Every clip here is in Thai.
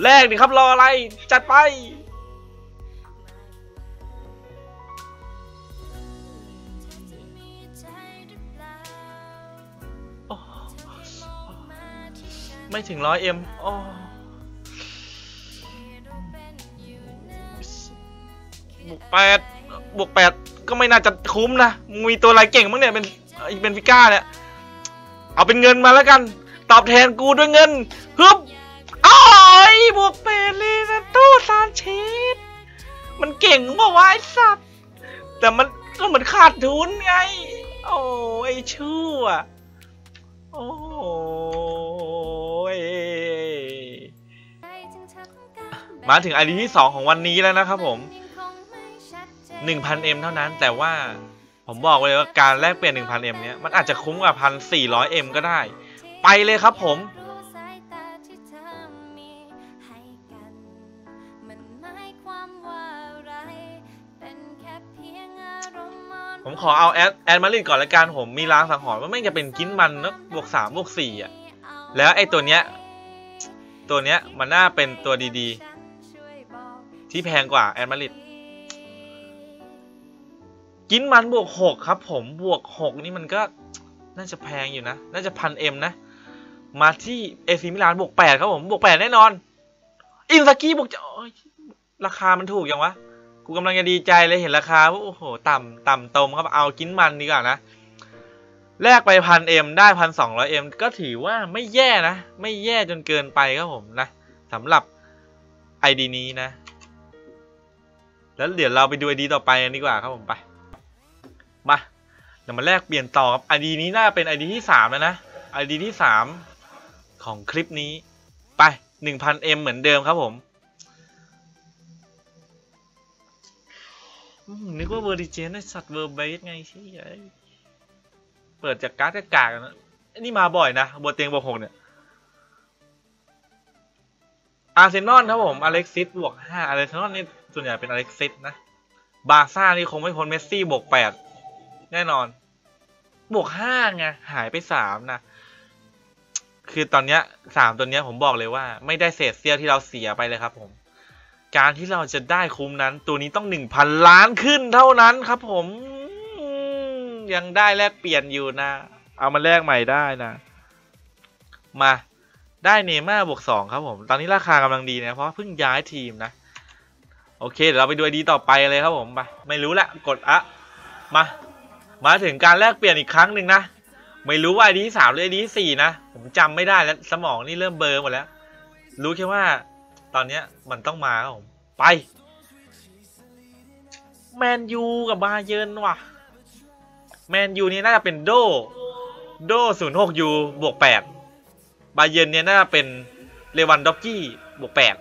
แลกดิครับรออะไร จัดไปโอ้ไม่ถึงร้อยเอ็มโอ้บวกแปดบวกแปดก็ไม่น่าจะคุ้มนะมึงมีตัวอะไรเก่งมั้งเนี่ย เป็นเอ้ยเป็นฟิก้าเนี่ย เอาเป็นเงินมาแล้วกัน ตอบแทนกูด้วยเงินฮึบอ้าย บวกแปดเลยนะตู้ซานเชสมันเก่งเปล่าวะไอ้สัตว์แต่มันก็เหมือนขาดทุนไง โอ้ยไอ้ชั่วโอ้ยมาถึงไอดีที่2ของวันนี้แล้วนะครับผม 1,000M เท่านั้นแต่ว่าผมบอกไว้เลยว่าการแลกเปลี่ยน 1,000M เนี้ยมันอาจจะคุ้มกว่า 1,400M ก็ได้ ไปเลยครับผม ผมขอเอาแอดแอดมาริดก่อนละกันผมมีล้างสังหรณ์ว่าไม่จะเป็นกินมันนะบวกสามบวกสี่อะ แล้วไอ้ตัวเนี้ย ตัวเนี้ยมันน่าเป็นตัวดีๆ ที่แพงกว่าแอดมาริดกินมันบวกหกครับ ผมบวกหกนี่มันก็น่าจะแพงอยู่นะ น่าจะพันเอ็มนะ มาที่เอซีมิลานบวกแปดครับผมบวกแปดแน่นอน อินสกี้บวกจะราคามันถูกยังวะ กูกำลังจะดีใจเลยเห็นราคาโอ้โห ต่ำต่ำตมครับเอากินมันดีกว่านะแลกไปพันเอ็มได้พันสองร้อยเอ็มก็ถือว่าไม่แย่นะ ไม่แย่จนเกินไปครับผมนะสำหรับไอดีนี้นะ แล้วเดี๋ยวเราไปดูไอดีต่อไปกันดีกว่าครับผมไปมาเดี๋ยวมาแลกเปลี่ยนต่อครับไอดีนี้น่าเป็นไอดีที่สามแล้วนะไอดีที่สามของคลิปนี้ไปหนึ่งพันเอ็มเหมือนเดิมครับผม นึกว่าเวอร์ดิเจนไอสัตว์เวอร์เบสไงที่เปิดจากการ์ดกากนะอันนี่มาบ่อยนะบนเตียงบวกหกเนี่ยอาร์เซนอลครับผมอเล็กซิสบวกห้าอาร์เซนอลนี่ส่วนใหญ่เป็นอเล็กซิสนะ บาซ่านี่คงไม่พ้นเมสซี่บวกแปดแน่นอน บวกห้าไงหายไปสามนะ คือตอนเนี้ยสามตัวเนี้ยผมบอกเลยว่า ไม่ได้เศษเสี้ยวที่เราเสียไปเลยครับผม การที่เราจะได้คุ้มนั้น ตัวนี้ต้องหนึ่งพันล้านขึ้นเท่านั้นครับผมยังได้แลกเปลี่ยนอยู่นะ เอามาแลกใหม่ได้นะ มาได้เนม่าบวกสองครับผม ตอนนี้ราคากำลังดีนะ เพราะเพิ่งย้ายทีมนะ โอเค เดี๋ยวเราไปดูไอดีต่อไปเลยครับผมไปไม่รู้ละกดอะมา มาถึงการแลกเปลี่ยนอีกครั้งหนึ่งนะ ไม่รู้ว่าไอดีที่สามหรือไอดีที่สี่นะ ผมจำไม่ได้แล้วสมองนี่เริ่มเบลอหมดแล้ว รู้แค่ว่า ตอนเนี้ยมันต้องมาครับผมไป แมนยูกับบาเยิร์นว่ะ แมนยูนี่น่าจะเป็นโด โดศูนย์หกยูบวกแปดบาเยิร์นเนี่ยน่าจะเป็นเลวันด็อกกี้บวกแปด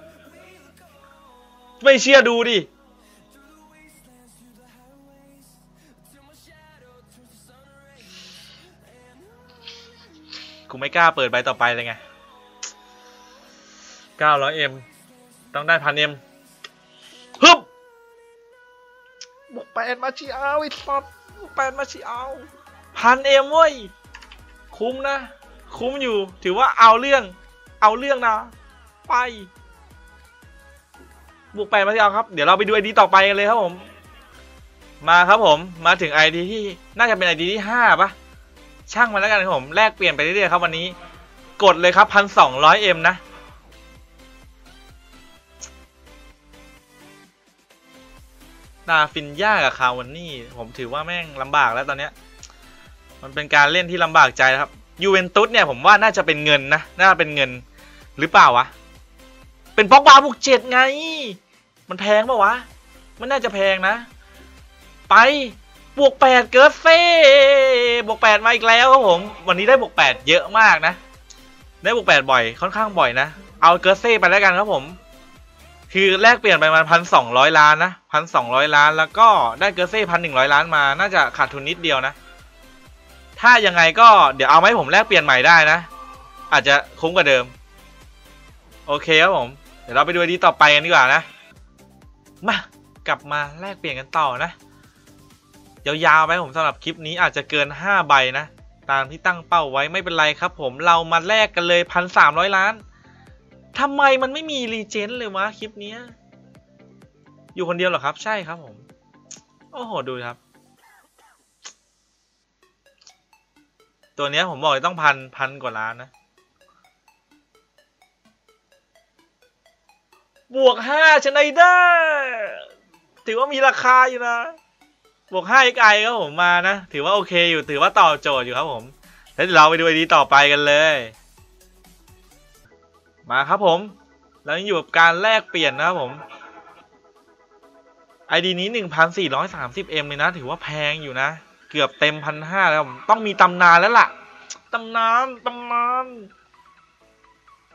ไม่เชื่อดูดิกูไม่กล้าเปิดใบต่อไปเลยไง 900M ต้องได้พันเอ็มฮึบบวกแปดมาชีเอาไอ้สัตว์บวกแปดมาชีเอาพันเอ็มเว้ย คุ้มนะ คุ้มอยู่ ถือว่าเอาเรื่อง เอาเรื่องนะ ไป บวกแปดมาชีเอาครับ เดี๋ยวเราไปดูไอดีต่อไปกันเลยครับผม มาครับผม มาถึงไอดีที่ น่าจะเป็นไอดีที่ห้าปะช่างมันแล้วกันครับผม แลกเปลี่ยนไปเรื่อยๆครับวันนี้ กดเลยครับพันสองร้อยเอ็มนะ นาฟินยากับคาวันนี่ ผมถือว่าแม่งลำบากแล้วตอนเนี้ย มันเป็นการเล่นที่ลำบากใจครับยูเวนตุสเนี่ยผมว่าน่าจะเป็นเงินนะ น่าเป็นเงินหรือเปล่าวะ เป็นพ็อกบาบุกเจ็ดไง มันแพงปะวะ มันน่าจะแพงนะ ไปบวกแปดเกิร์เซ่บวกแปดมาอีกแล้วครับผม วันนี้ได้บวกแปดเยอะมากนะ ได้บวกแปดบ่อยค่อนข้างบ่อยนะ เอาเกิร์เซ่ไปแล้วกันครับผม คือแลกเปลี่ยนไปประมาณพันสองร้อยล้านนะพันสองร้อยล้าน แล้วก็ได้เกอร์เซ่พันหนึ่งร้อยล้านมา น่าจะขาดทุนนิดเดียวนะ ถ้ายังไงก็เดี๋ยวเอาไหมผมแลกเปลี่ยนใหม่ได้นะ อาจจะคุ้มกว่าเดิม โอเคครับผม เดี๋ยวเราไปดูดีต่อไปกันดีกว่านะ มากลับมาแลกเปลี่ยนกันต่อนะยาวๆไปผมสำหรับคลิปนี้อาจจะเกิน 5 ใบนะ ตามที่ตั้งเป้าไว้ไม่เป็นไรครับ ผมเรามาแลกกันเลยพันสามร้อยล้าน ทำไมมันไม่มีรีเจนเลยวะคลิปนี้อยู่คนเดียวเหรอครับ ใช่ครับผม โอ้โห ดูครับ ตัวนี้ผมบอกเลยต้องพันพันกว่าล้านนะ บวกห้าชนะได้ถือว่ามีราคาอยู่นะ บวกห้า XI ครับผมมานะ ถือว่าโอเคอยู่ ถือว่าตอบโจทย์อยู่ครับผม แล้วเดี๋ยวเราไปดูไอดีต่อไปกันเลย มาครับผม แล้วยังอยู่กับการแลกเปลี่ยนนะครับผมไอดีนี้ 1,430M เลยนะ ถือว่าแพงอยู่นะ เกือบเต็มพันห้าแล้วผมต้องมีตำนานแล้วล่ะ ตำนาน ตำนาน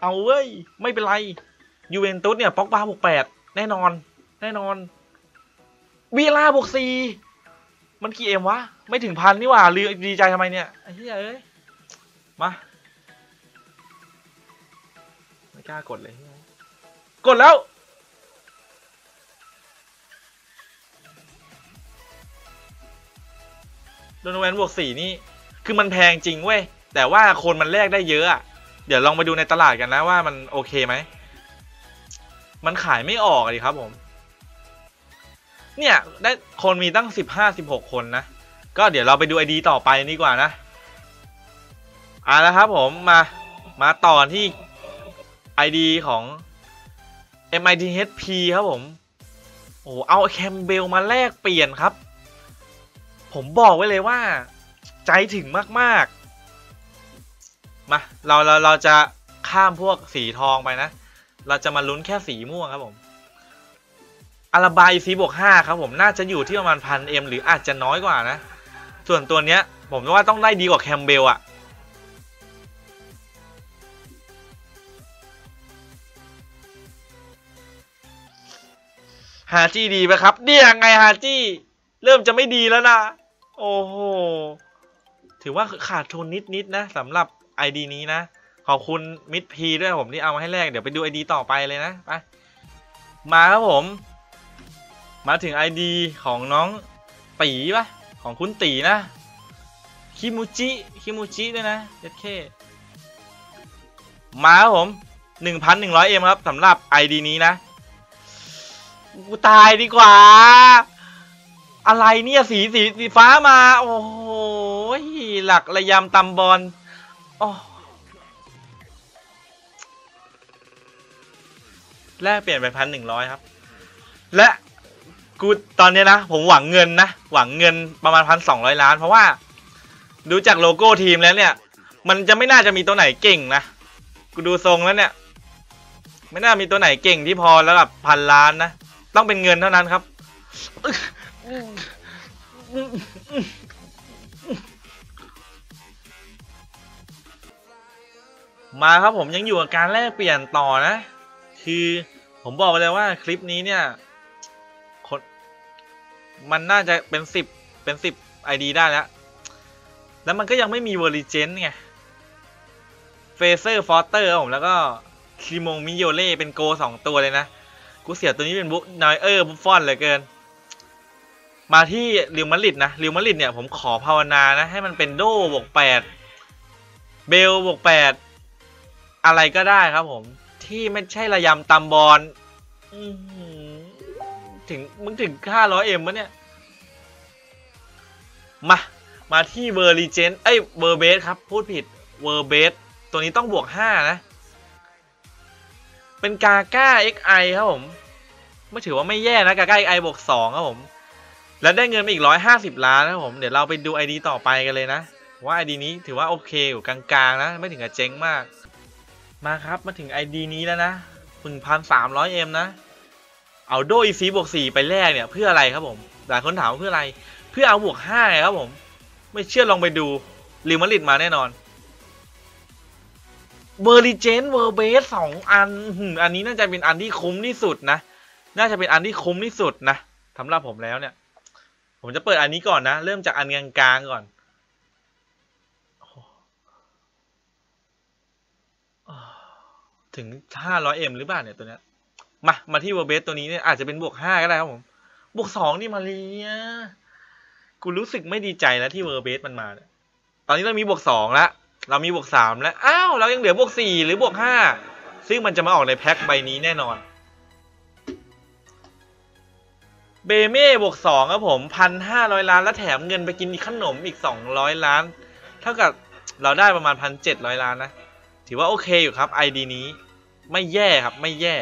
เอาเว้ย ไม่เป็นไร ยูเวนตุสเนี่ย ป๊อกบาบวกแปดแน่นอน แน่นอนวีลาบวกสี่มันกี่เอ็มวะ ไม่ถึงพันนี่หว่าลือดีใจทำไมเนี่ยไอ้เหี้ยเอ้ย มา กล้ากดเลย กดแล้ว โดนแวนบวกสี่นี่ คือมันแพงจริงเว้ย แต่ว่าคนมันแลกได้เยอะอะเดี๋ยวลองไปดูในตลาดกันนะว่ามันโอเคไหม มันขายไม่ออกอะดิครับผม เนี่ย ได้คนมีตั้งสิบห้าสิบหกคนนะ ก็เดี๋ยวเราไปดูไอดีต่อไปดีกว่านะอ่าแล้วครับผมมามาต่อที่ ID ของ MITHP ครับผม โอ้เอาแคมเบลมาแลกเปลี่ยนครับ ผมบอกไว้เลยว่า ใจถึงมาก ๆ มา เราเราเราจะข้ามพวกสีทองไปนะ เราจะมาลุ้นแค่สีม่วงครับผมอาราบายซีบวกห้าครับผมน่าจะอยู่ที่ประมาณพันเอ็มหรืออาจจะน้อยกว่านะ ส่วนตัวเนี้ย ผมว่าต้องได้ดีกว่าแคมเบลอะาจี้ดีไหมครับ เนี่ยไงฮาจี้ เริ่มจะไม่ดีแล้วนะ โอ้โห ถือว่าขาดทุนนิดๆนะสำหรับ ID นี้นะ ขอบคุณมิดพีด้วยผมที่เอามาให้แรก เดี๋ยวไปดู ID ต่อไปเลยนะ ไป มาครับผม มาถึง ID ของน้องตีปะของคุณตีนะคิมูจิคิมูจิด้วยนะเจ็ดเคมาครับผม 1,100M ครับสำหรับ ID นี้นะ กูตายดีกว่า อะไรเนี่ยสีสีสีฟ้ามา โอ้โหหลักระยำตำบอลโอ้แลกเปลี่ยนไปพันหนึ่งร้อยครับ และกูตอนนี้นะ ผมหวังเงินนะ หวังเงินประมาณพันสองร้อยล้าน เพราะว่า ดูจากโลโก้ทีมแล้วเนี่ย มันจะไม่น่าจะมีตัวไหนเก่งนะ กูดูทรงแล้วเนี่ย ไม่น่ามีตัวไหนเก่งที่พอแล้วแบบพันล้านนะ ต้องเป็นเงินเท่านั้นครับ มาครับผมยังอยู่กับการแลกเปลี่ยนต่อนะ คือผมบอกไปเลยว่าคลิปนี้เนี่ยคนมันน่าจะเป็นสิบเป็นสิบไอดีได้แล้ว แล้วมันก็ยังไม่มีเวอร์ลิเจนไงเฟเซอร์ฟอสเตอร์ผมแล้วก็คิโมงมิโยเล่เป็นโกสองตัวเลยนะ กูเสียตัวนี้เป็นบุ๊นอยเออร์บุฟฟอนเหลือเกิน มาที่ริวมาริดนะริวมาริดเนี่ยผมขอภาวนานะ ให้มันเป็นโดบวกแปดเบลบวกแปดอะไรก็ได้ครับผม ที่ไม่ใช่ระยำตำบอลถึงมึงถึงห้าร้อยเอ็มมะเนี่ย มา มาที่เวอร์ลีเจนเอ้ยเวอร์เบสครับ พูดผิดเวอร์เบสตัวนี้ต้องบวกห้านะ เป็นกาก้า XI ครับผมไม่ถือว่าไม่แย่นะกาก้า XI บวกสองครับผม แล้วได้เงินมาอีกร้อยห้าสิบล้านนะครับผม เดี๋ยวเราไปดู ID ต่อไปกันเลยนะ ว่า ID นี้ถือว่าโอเคอยู่กลางๆนะ ไม่ถึงกับเจ๊งมาก มาครับมาถึง ID นี้แล้วนะหนึ่งพันสามร้อยเอ็มนะ เอาโดอีซีบวกสี่ไปแลกเนี่ยเพื่ออะไรครับผม หลายคนถามเพื่ออะไร เพื่อเอาบวกห้าครับผม ไม่เชื่อลองไปดูริมาริดมาแน่นอน เวอร์ลิเจนเวอร์เบสสองอันอันนี้น่าจะเป็นอันที่คุ้มที่สุดนะ น่าจะเป็นอันที่คุ้มที่สุดนะสำหรับผมแล้วเนี่ย ผมจะเปิดอันนี้ก่อนนะ เริ่มจากอันกลางๆก่อนโอ้ถึง 500M หรือเปล่าเนี่ยตัวเนี้ย มา มาที่เวอร์เบสตัวนี้เนี่ยอาจจะเป็นบวก 5 ก็ได้ครับผม บวก 2 นี่มาเลียกูรู้สึกไม่ดีใจแล้วที่เวอร์เบสมันมาเนี่ยตอนนี้เรามีบวก 2 แล้ว เรามีบวกสามแล้ว อ้าว เรายังเหลือบวกสี่หรือบวกห้าซึ่งมันจะมาออกในแพ็คใบนี้แน่นอน เบเม่บวกสองครับผมพันห้าร้อยล้าน แล้วแถมเงินไปกินขนมอีกสองร้อยล้าน เท่ากับเราได้ประมาณพันเจ็ดร้อยล้านนะ ถือว่าโอเคอยู่ครับไอดีนี้ ไม่แย่ครับไม่แย่